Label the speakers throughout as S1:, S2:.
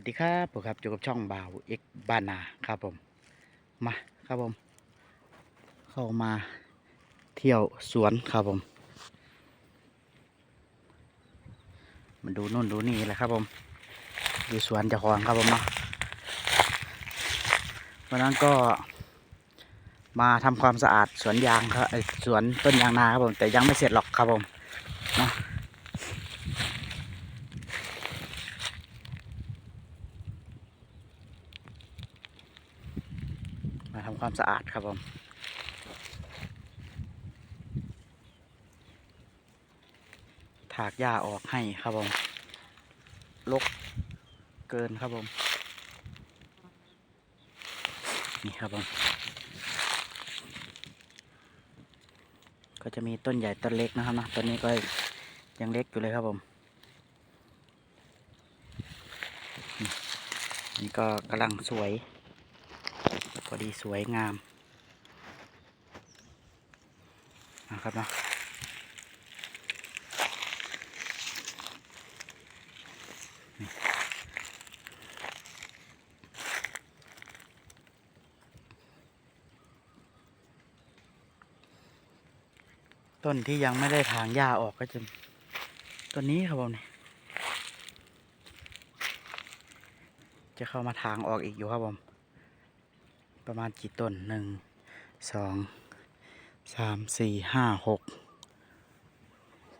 S1: วัสดีครับผมครับอยู่กับช่องบ่าวเอ็กบานาครับผมมาครับผม เข้ามาเที่ยวสวนครับผมมาดูนู่นดูนี่แหละครับผมดูสวนจ้าของครับผมเนาะวันนั้นก็ มาทำความสะอาดสวนยางครับสวนต้นยางนาครับผมแต่ยังไม่เสร็จหรอกครับผมเนาะ มาทำความสะอาดครับผมถากหญ้าออกให้ครับผมลกเกินครับผมนี่ครับผมก็จะมีต้นใหญ่ต้นเล็กนะครับนะต้นนี้ก็ยังเล็กอยู่เลยครับผมนี่นี่ก็กำลังสวย พอดีสวยงามนะครับเนาะต้นที่ยังไม่ได้ถางหญ้าออกก็จะต้นนี้ครับผมนี่จะเข้ามาทางออกอีกอยู่ครับผม ประมาณกี่ต้นหนึ่งสองสามสี่ห้าหก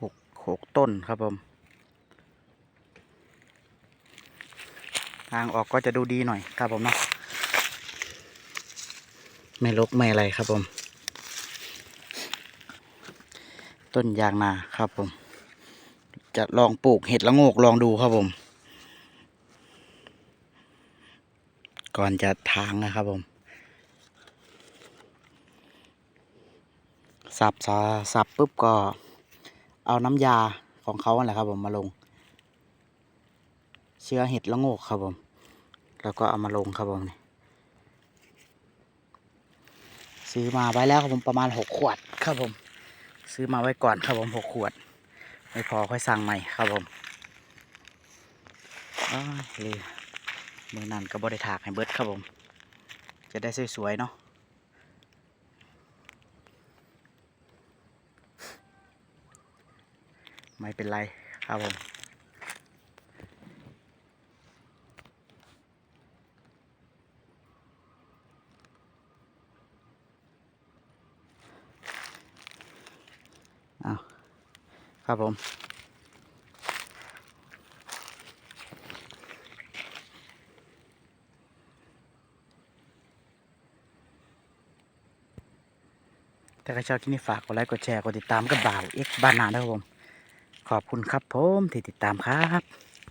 S1: หกหกต้นครับผมทางออกก็จะดูดีหน่อยครับผมเนาะไม่ลกไม่อะไรครับผม ต้นยางนาครับผม จะลองปลูกเห็ดละโงกลองดูครับผม ก่อนจะทางนะครับผม สับสาสับปุ๊บก็เอาน้ำยาของเขาแหละครับผมมาลง เชื้อเห็ดละโงกครับผม แล้วก็เอามาลงครับผมนี่ซื้อมาไว้แล้วครับผมประมาณหกขวดครับผม ซื้อมาไว้ก่อนครับผมหกขวด ไม่พอค่อยสั่งใหม่ครับผมอ้ายเลยมือนั่นก็บริถากให้เบิดครับผม จะได้สวยๆเนาะ ไม่เป็นไรครับผมอ้าวครับผม ถ้าใครชอบคลิปนี้ฝากกดไลค์ กดแชร์ กดติดตามกับบ่าวเอ็กบ้านนาด้วยครับผม ขอบคุณครับผมที่ติดตามครับ